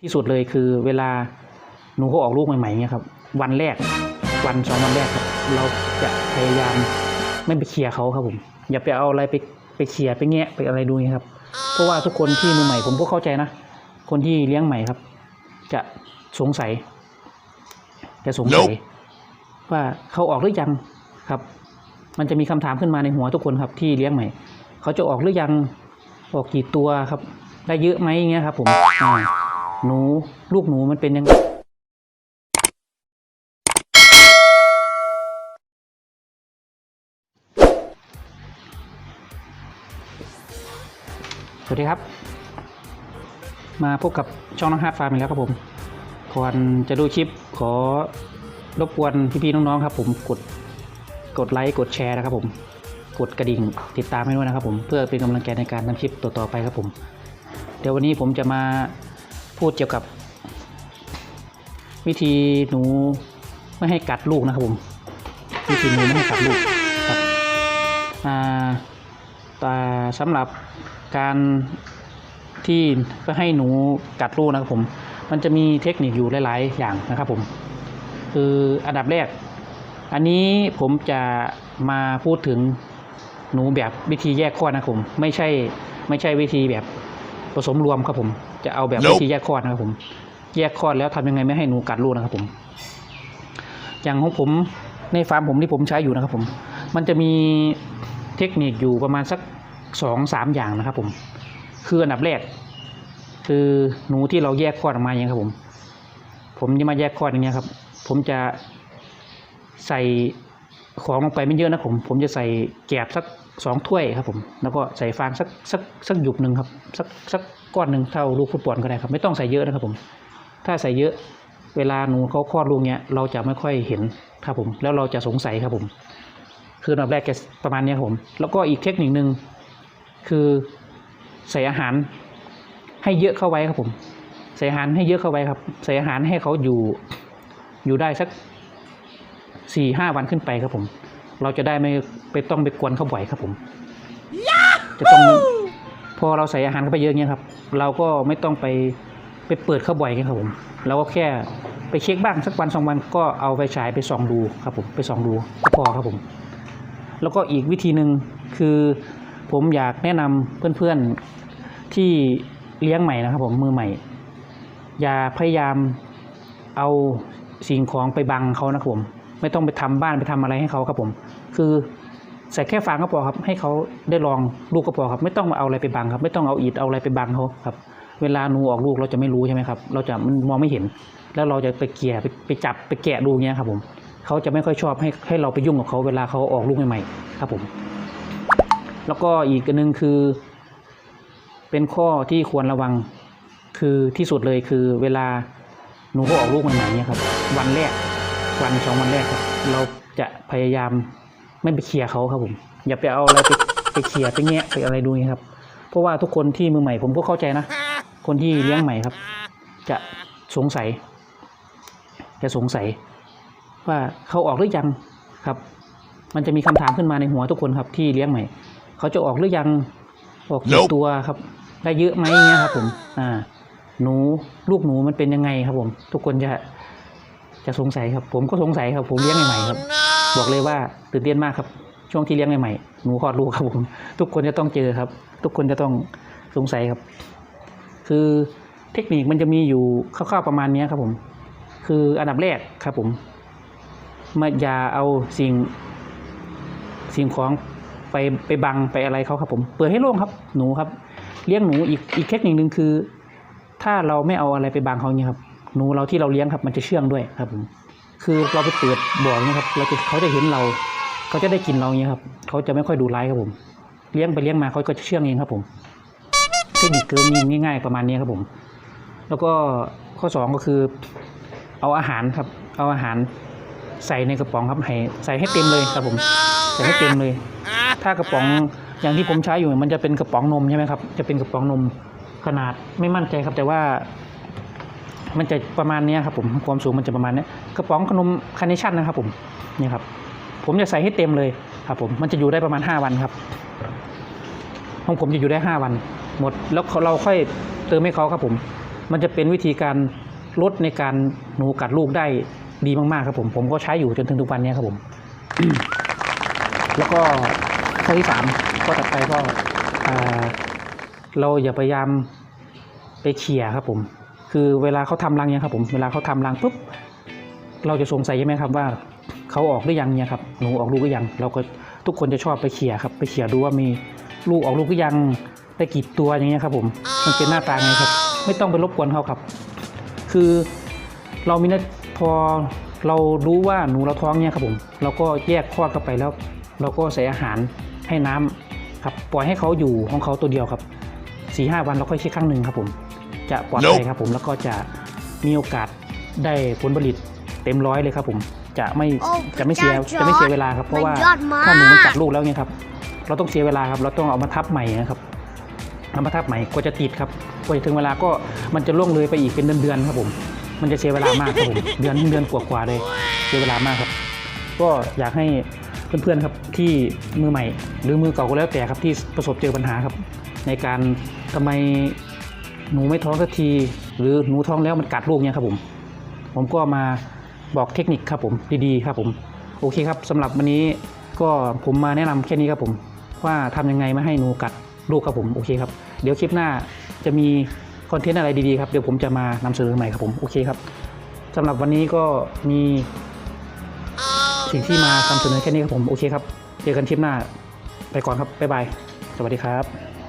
ที่สุดเลยคือเวลาหนูเขาออกลูกใหม่ๆเนี่ยครับ วันแรกวันสองวันแรกครับ เราจะพยายามไม่ไปเคลียร์เขาครับผม อย่าไปเอาอะไรไปไปเคลียร์ไปแงะไปอะไรดูนี่ครับ เพราะว่าทุกคนที่มือใหม่ผมก็เข้าใจนะ คนที่เลี้ยงใหม่ครับ จะสงสัย จะสงสัย ว่าเขาออกหรือยังครับ มันจะมีคำถามขึ้นมาในหัวทุกคนครับที่เลี้ยงใหม่ เขาจะออกหรือยังออกกี่ตัวครับ ได้เยอะไหมอย่างเงี้ยครับ ผมอ่า หนูลูกหนูมันเป็นยังไงสวัสดีครับ มาพบกับช่องน้องฮาร์ดฟาร์มอีกแล้วครับผม ก่อนจะดูคลิปขอรบกวนพี่ๆน้องๆครับ ผมกดกดไลค์กดแชร์นะครับผมกดกระดิ่งติดตามให้ด้วยนะครับผมเพื่อเป็นกำลังใจในการทำคลิปต่อๆไปครับผม เดี๋ยววันนี้ผมจะมา พูดเกี่ยวกับ วิธีหนูไม่ให้กัดลูกนะครับผมวิธีหนูไม่ให้กัดลูกครับแต่สำหรับการที่ก็ให้หนูกัดลูกนะครับผม มันจะมีเทคนิคอยู่หลาย ๆ อย่างนะครับผม คืออันดับแรก อันนี้ผมจะมาพูดถึงหนูแบบวิธีแยกข้อนะครับผม ไม่ใช่ไม่ใช่วิธีแบบ ผสมรวมครับผม จะเอาแบบ Nope วิธีแยกข้อดนะครับผม แยกข้อดแล้วทำยังไงไม่ให้หนูกัดลูกนะครับผม อย่างของผมในฟาร์มผมที่ผมใช้อยู่นะครับผม มันจะมีเทคนิคอยู่ประมาณสักสองสามอย่างนะครับผม คืออันดับแรก คือหนูที่เราแยกคลอดออกมาอย่างเงี้ยครับผม ผมจะมาแยกคลอดอย่างเงี้ยครับ ผมจะใส่ ของลงไปไม่เยอะนะผม ผมจะใส่แกบสักสองถ้วยครับผม แล้วก็ใส่ฟางสักสักสักหยุบหนึ่งครับ สักสักก้อนหนึ่งเท่าลูกฟุตบอลก็ได้ครับ ไม่ต้องใส่เยอะนะครับผม ถ้าใส่เยอะ เวลาหนูเขาคลอดลูกเนี้ยเราจะไม่ค่อยเห็นครับผม แล้วเราจะสงสัยครับผม คืออันดับแรกแกประมาณนี้ครับผม แล้วก็อีกเทคนิคหนึ่งคือใส่อาหารให้เยอะเข้าไว้ครับผม ใส่อาหารให้เยอะเข้าไว้ครับ ใส่อาหารให้เขาอยู่อยู่ได้สัก สี่ห้าวันขึ้นไปครับผม เราจะได้ไม่ไปต้องไปกวนเขาบ่อยครับผม จะต้องพอเราใส่อาหารเข้าไปเยอะเงี้ยครับ เราก็ไม่ต้องไปไปเปิดเขาบ่อยไงครับผม เราก็แค่ไปเช็คบ้างสักวันสองวันก็เอาไปฉายไปส่องดูครับผมไปส่องดูก็พอครับผม แล้วก็อีกวิธีหนึ่งคือผมอยากแนะนำเพื่อนๆที่เลี้ยงใหม่นะครับผมมือใหม่ อย่าพยายามเอาสิ่งของไปบังเขานะครับผม ไม่ต้องไปทำบ้านไปทำอะไรให้เขาครับผม คือใส่แค่ฟางก็พอครับ ให้เขาได้ลองลูกก็พอครับ ไม่ต้องมาเอาอะไรไปบังครับ ไม่ต้องเอาอิฐเอาอะไรไปบังเขาครับ เวลาหนูออกลูกเราจะไม่รู้ใช่ไหมครับ เราจะมันมองไม่เห็น แล้วเราจะไปเกี่ยไปไปจับไปแกะดูเงี้ยครับผมเขาจะไม่ค่อยชอบให้ให้เราไปยุ่งกับเขาเวลาเขาออกลูกใหม่ๆครับผม แล้วก็อีกอันหนึงคือ เป็นข้อที่ควรระวังคือที่สุดเลยคือเวลาหนูเขาออกลูกใหม่ๆเนี่ยครับ วันแรก วันสองวันแรกครับเราจะพยายามไม่ไปเคลียร์เขาครับผม อย่าไปเอาอะไรไปไปเคลียร์ไปแงะไปอะไรดูนี่ครับ เพราะว่าทุกคนที่มือใหม่ผมก็เข้าใจนะ คนที่เลี้ยงใหม่ครับ จะสงสัย จะสงสัย ว่าเขาออกหรือยังครับ มันจะมีคำถามขึ้นมาในหัวทุกคนครับที่เลี้ยงใหม่ เขาจะออกหรือยังออกกี่ Nope ตัวครับ ได้เยอะไหมเงี้ยครับผม อ่า หนูลูกหนูมันเป็นยังไงครับผม ทุกคนจะ จะสงสัยครับ ผมก็สงสัยครับ ผมเลี้ยงใหม่ๆครับ บอกเลยว่าตื่นเต้นมากครับ ช่วงที่เลี้ยงใหม่ๆหนูคลอดลูกครับผม ทุกคนจะต้องเจอครับ ทุกคนจะต้องสงสัยครับ คือเทคนิคมันจะมีอยู่คร่าวๆประมาณเนี้ยครับผม คืออันดับแรกครับผมมาอย่าเอาสิ่ง สิ่งของไปไปบังไปอะไรเขาครับ ผม เปิดให้โล่งครับ หนูครับ เลี้ยงหนูอีกอีกเทคนิคหนึ่งคือ ถ้าเราไม่เอาอะไรไปบังเขาเนี่ยครับ หนูเราที่เราเลี้ยงครับ มันจะเชื่องด้วยครับผมคือเราไปเปิดบ่อเนี่ยครับเราจะเขาจะเห็นเราเขาจะได้กินเราเนี่ยครับเขาจะไม่ค่อยดูร้ายครับผม เลี้ยงไปเลี้ยงมาเขาก็จะเชื่องเองครับผมเทคนิคคือมีง่ายๆประมาณนี้ครับผม แล้วก็ข้อสองก็คือ เอาอาหารครับ เอาอาหารใส่ในกระป๋องครับให้ใส่ให้เต็มเลยครับผมใส่ให้เต็มเลย ถ้ากระป๋องอย่างที่ผมใช้อยู่มันจะเป็นกระป๋องนมใช่ไหมครับ จะเป็นกระป๋องนมขนาดไม่มั่นใจครับ แต่ว่า มันจะประมาณนี้ครับผมความสูงมันจะประมาณนี้กระป๋องขนมคาร์เนชั่นนะครับผมนี่ครับ ผมจะใส่ให้เต็มเลยครับผมมันจะอยู่ได้ประมาณห้าวันครับของผมจะอยู่ได้ห้าวัน หมดแล้วเราค่อยเติมให้เขาครับผม มันจะเป็นวิธีการลดในการหนูกัดลูกได้ดีมากๆครับผม ผมก็ใช้อยู่จนถึงทุกวันนี้ครับผม แล้วก็ข้อที่สามข้อถัดไปก็เราอย่าพยายามไปเขี่ยครับผม คือเวลาเขาทำรังเนี่ยครับผมเวลาเขาทำรังปุ๊บเราจะสงสัยใช่ไหมครับว่าเขาออกหรือยังเนี่ยครับหนูออกลูกหรือยัง เราก็ทุกคนจะชอบไปเขี่ยครับ ไปเขี่ยดูว่ามีลูกออกลูกหรือยังได้กี่ตัวอย่างเงี้ยครับผมมันเป็นหน้าตาไงครับ ไม่ต้องไปรบกวนเขาครับ คือเรามีน้าพอเรารู้ว่าหนูเราท้องเนี่ยครับผม เราก็แยกคลอดเข้าไปแล้ว เราก็ใส่อาหารให้น้ำครับปล่อยให้เขาอยู่ของเขาตัวเดียวครับสี่ห้าวันเราค่อยเช็คครั้งหนึ่งครับผม จะปลอดภัยครับผมแล้วก็จะมีโอกาสได้ผลผลิตเต็มร้อยเลยครับผมจะไม่โอ้จะไม่เสียพระเจ้าจะไม่เสียเวลาครับเพราะว่ามันยอดมากถ้าหนูมันกัดลูกแล้วเนี่ยครับ เราต้องเสียเวลาครับเราต้องเอามาทับใหม่นะครับเอามาทับใหม่กว่าจะติดครับกว่าจะถึงเวลาก็มันจะล่วงเลยไปอีกเป็นเดือนๆครับผม มันจะเสียเวลามากครับผมเดือนเดือนกว่าๆเลยเสียเวลามากครับ ก็อยากให้เพื่อนๆครับที่มือใหม่ หรือมือเก่าก็แล้วแต่ครับที่ประสบเจอปัญหาครับ ในการทำไม หนูไม่ท้องสักที หรือหนูท้องแล้วมันกัดลูกเนี่ยครับผม ผมก็มาบอกเทคนิคครับผมดีๆครับผม โอเคครับสำหรับวันนี้ก็ผมมาแนะนำแค่นี้ครับผม ว่าทำยังไงไม่ให้หนูกัดลูกครับผมโอเคครับ เดี๋ยวคลิปหน้าจะมีคอนเทนต์อะไรดีๆครับเดี๋ยวผมจะมานำเสนอใหม่ครับผมโอเคครับสำหรับวันนี้ก็มีสิ่งที่มานำเสนอแค่นี้ครับผมโอเคครับเจอกันคลิปหน้าไปก่อนครับบ๊ายบายสวัสดีครับ